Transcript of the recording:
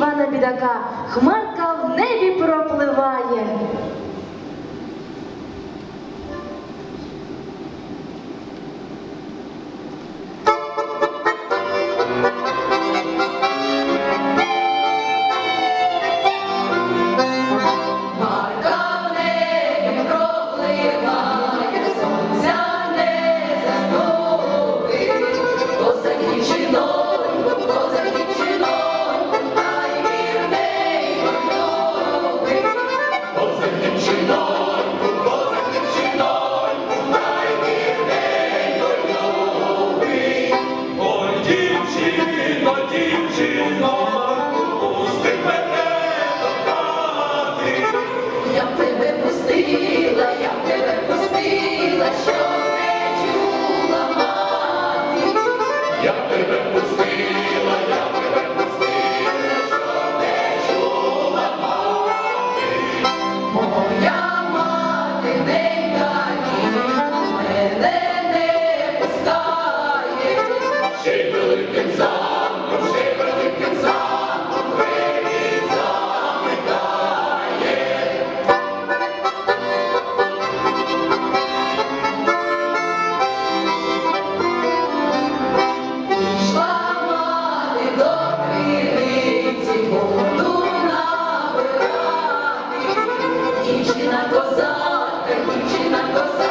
Івана Бідака, хмарка в небі пропливає. Дівчино, Дівчина коза, дівчина коза.